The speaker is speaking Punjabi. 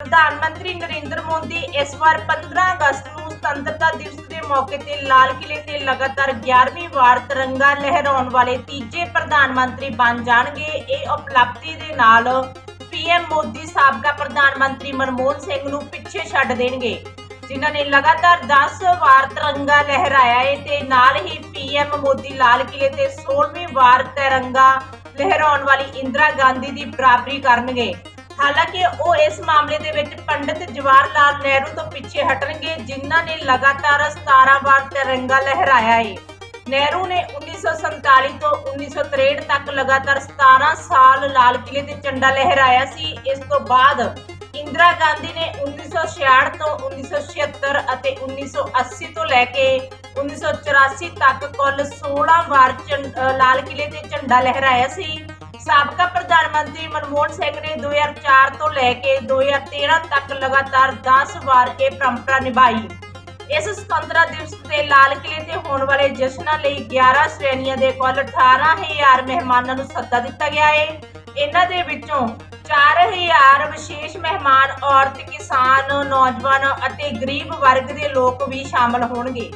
ਪ੍ਰਧਾਨ ਮੰਤਰੀ ਨਰਿੰਦਰ ਮੋਦੀ ਇਸ ਵਾਰ 15 ਅਗਸਤ ਨੂੰ ਸੁਤੰਤਰਤਾ ਦਿਵਸ ਦੇ ਮੌਕੇ ਤੇ ਲਾਲ ਕਿਲੇ ਤੇ ਲਗਾਤਾਰ 11ਵੀਂ ਵਾਰ ਤਿਰੰਗਾ ਲਹਿਰਾਉਣ ਵਾਲੇ ਤੀਜੇ ਪ੍ਰਧਾਨ ਮੰਤਰੀ ਬਣ ਜਾਣਗੇ। ਇਹ ਉਪਲਬਧੀ ਦੇ ਨਾਲ ਪੀਐਮ ਮੋਦੀ ਸਾਬਕਾ ਪ੍ਰਧਾਨ ਮੰਤਰੀ ਮਨਮੋਹਨ ਸਿੰਘ ਨੂੰ ਪਿੱਛੇ ਛੱਡ ਦੇਣਗੇ, ਜਿਨ੍ਹਾਂ ਨੇ ਲਗਾਤਾਰ 10 ਵਾਰ ਤਿਰੰਗਾ ਲਹਿਰਾਇਆ ਹੈ ਤੇ ਨਾਲ ਹੀ ਪੀਐਮ ਮੋਦੀ ਲਾਲ ਕਿਲੇ ਤੇ 16ਵੀਂ ਵਾਰ ਤਿਰੰਗਾ ਲਹਿਰਾਉਣ ਵਾਲੀ ਇੰਦਰਾ ਗਾਂਧੀ ਦੀ ਬਰਾਬਰੀ ਕਰਨਗੇ। ਹਾਲਾਂਕਿ ਉਹ ਇਸ ਮਾਮਲੇ ਦੇ ਵਿੱਚ ਪੰਡਿਤ ਜਵਾਹਰ ਲਾਲ ਨਹਿਰੂ ਤੋਂ ਪਿੱਛੇ ਹਟਣਗੇ, ਜਿਨ੍ਹਾਂ ਨੇ ਲਗਾਤਾਰ 17 ਵਾਰ ਤਿਰੰਗਾ ਲਹਿਰਾਇਆ ਹੈ ਨਹਿਰੂ ਨੇ 1947 ਤੋਂ 1963 ਤੱਕ ਲਗਾਤਾਰ 17 ਸਾਲ ਲਾਲ ਕਿਲੇ ਤੇ ਝੰਡਾ ਲਹਿਰਾਇਆ ਸੀ। ਇਸ ਤੋਂ ਬਾਅਦ ਇੰਦਰਾ ਗਾਂਧੀ ਨੇ 1966 ਤੋਂ 1976 ਅਤੇ 1980 ਤੋਂ ਲੈ ਕੇ 1984 ਤੱਕ ਕੁੱਲ 16 ਵਾਰ ਝੰ- ਲਾਲ ਕਿਲੇ ਤੇ ਝੰਡਾ ਲਹਿਰਾਇਆ ਸੀ। ਸਾਬਕਾ ਪ੍ਰਧਾਨ ਮੰਤਰੀ ਮਨਮੋਹਨ ਸਿੰਘ ਨੇ 2004 ਤੋਂ ਲੈ ਕੇ 2013 ਤੱਕ ਲਗਾਤਾਰ 10 ਵਾਰ ਇਹ ਪਰੰਪਰਾ ਨਿਭਾਈ। ਇਸ ਸੁਤੰਤਰਤਾ ਦਿਵਸ ਤੇ ਲਾਲ ਕਿਲੇ ਤੇ ਹੋਣ ਵਾਲੇ ਜਸ਼ਨਾਂ ਲਈ 11 ਸ਼੍ਰੇਣੀਆਂ ਦੇ ਕੁੱਲ 18000 ਮਹਿਮਾਨਾਂ ਨੂੰ ਸੱਦਾ ਦਿੱਤਾ ਗਿਆ ਹੈ ਇਹਨਾਂ ਦੇ ਵਿੱਚੋਂ 4000 ਵਿਸ਼ੇਸ਼ ਮਹਿਮਾਨ, ਔਰਤ, ਕਿਸਾਨ, ਨੌਜਵਾਨ ਅਤੇ ਗਰੀਬ ਵਰਗ ਦੇ ਲੋਕ ਵੀ ਸ਼ਾਮਲ ਹੋਣਗੇ।